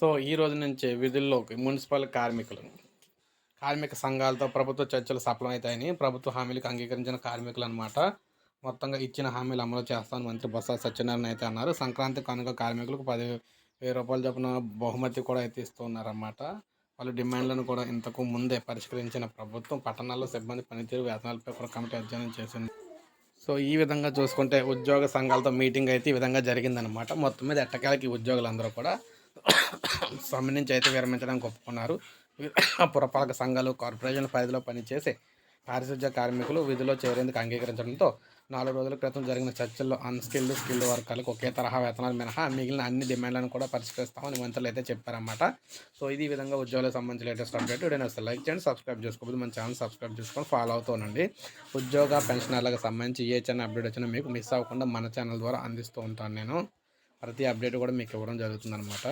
So ఈ రోజు నుంచి విధుల్లోకి మున్సిపల్ కార్మికులు కార్మిక సంఘాలతో ప్రభుత్వ చర్చలు సఫలమవుతాయని ప్రభుత్వ హామీలకు అంగీకరించిన కార్మికులు అనమాట మొత్తంగా ఇచ్చిన హామీలు అమలు చేస్తామని మంత్రి బొత్స సత్యనారాయణ అయితే అన్నారు. సంక్రాంతి కనుక కార్మికులకు పది వెయ్యి రూపాయల చొప్పున బహుమతి కూడా అయితే ఇస్తున్నారన్నమాట. వాళ్ళ డిమాండ్లను కూడా ఇంతకు ముందే పరిష్కరించిన ప్రభుత్వం పట్టణాల్లో సిబ్బంది పనితీరు వేతనాలపై ఒక కమిటీ అధ్యయనం చేసింది. సో ఈ విధంగా చూసుకుంటే ఉద్యోగ సంఘాలతో మీటింగ్ అయితే ఈ విధంగా జరిగిందనమాట మొత్తం మీద ఎట్టకేలకి ఉద్యోగులందరూ కూడా సమ్మె నుంచి అయితే విరమించడానికి ఒప్పుకున్నారు. పురపాలక సంఘాలు కార్పొరేషన్ పరిధిలో పనిచేసే పారిశుధ్య కార్మికులు విధిలో చేరేందుకు అంగీకరించడంతో నాలుగు రోజుల క్రితం జరిగిన చర్చల్లో అన్స్కిల్డ్ స్కిల్డ్ వర్కర్లకు ఒకే తరహా వేతనాలు మినహా మిగిలిన అన్ని డిమాండ్లను కూడా పరిష్కరిస్తామని మంత్రులు అయితే చెప్పారన్నమాట. సో ఇది ఈ విధంగా ఉద్యోగులకు సంబంధించి లేటెస్ట్ అప్డేట్. నేను వస్తే లైక్ చేయండి సబ్స్క్రైబ్ చేసుకోవద్దు మన ఛానల్ సబ్స్క్రైబ్ చేసుకొని ఫాలో అవుతానండి ఉద్యోగ పెన్షనర్లకు సంబంధించి ఏ చిన్న అప్డేట్ వచ్చినా మీకు మిస్ అవ్వకుండా మన ఛానల్ ద్వారా అందిస్తూ ఉంటాను నేను. ప్రతి అప్డేట్ కూడా మీకు ఇవ్వడం జరుగుతుంది అనమాట